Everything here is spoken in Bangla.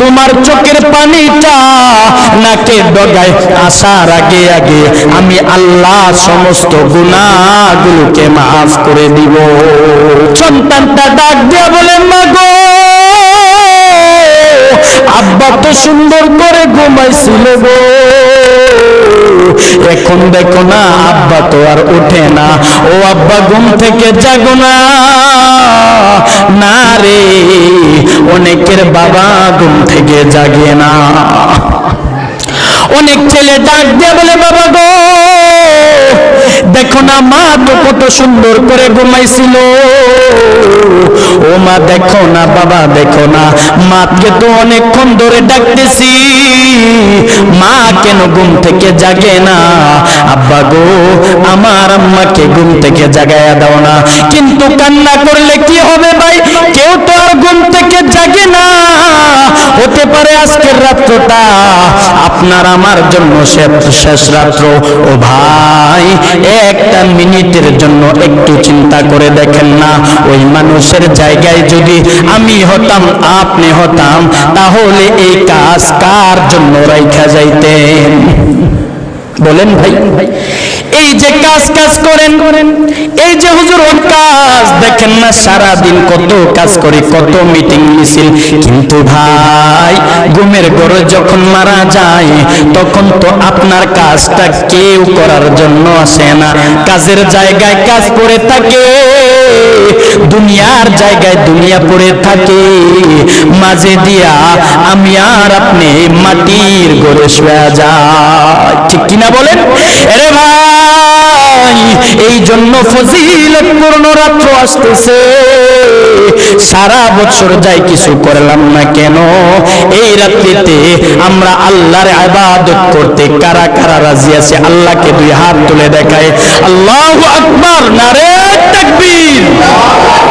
তোমার চোখের পানিটা নাকে ডগায় আসার আগে আগে আমি আল্লাহ সমস্ত গুনাহগুলোকে মাফ করে দিব। সন্তানটা ডাক দিয়া বলে, মাগো, আব্বা তো সুন্দর করে ঘুমাইছিল গো। এখন দেখো না, আব্বা তো আর ওঠে না। ও আব্বা ঘুম থেকে জাগো না। না রে, অনেকের বাবা ঘুম থেকে জাগে না। অনেক ছেলে ডাক দিয়ে বলে, বাবা গো দেখো না মা, তো কত সুন্দর করে ঘুমাইছিল। ও মা, দেখো না বাবা, দেখো না। মাকে তো অনেকক্ষণ ধরে ডাকতেছি। মা কেন ঘুম থেকে জাগে না? আব্বা গো, আমার আম্মাকে ঘুম থেকে জাগায়া দাও না। কিন্তু কান্না করলে কি হবে ভাই? কেউ তো আর ঘুম থেকে জাগে না। হতে পারে আজকের রাত্রটা আপনার আমার জন্য শেষ রাত্র। ও ভাই, একটা মিনিটের জন্য একটু চিন্তা করে দেখেন না, ওই মানুষের জায়গায় যদি আমি হতাম, আপনি হতাম, তাহলে এই কাজ কার জন্য রাইখা যাইতেন? বলেন ভাই। ভাই এই যে কাজ কাজ করেন করেন এই যে হুজুর কাজ দেখেন না সারা দিন কত কাজ করি, কত মিটিং মিছিল কিন্তু ভাই, ঘুমের ঘরে যখন মারা যায়, তখন তো আপনার কাজটা কেউ করার জন্য আসে না। কাজের জায়গায় কাজ পড়ে থাকে, দুনিয়ার জায়গায় দুনিয়া পড়ে থাকে। মাঝে দিয়া আমি আর আপনি মাটির গড়ে শোয়া যায় ঠিক কিনা বলেন? আরে ভাই! এই জন্য ফজিলত পূর্ণ রাত্র আসতেছে। সারা বছর যাই কিছু করলাম না কেন? এই রাত্রিতে আমরা আল্লাহর ইবাদত করতে কারা কারা রাজি আছে? আল্লাহকে দুই হাত তুলে দেখায়। আল্লাহু আকবার, নারে তাকবীর।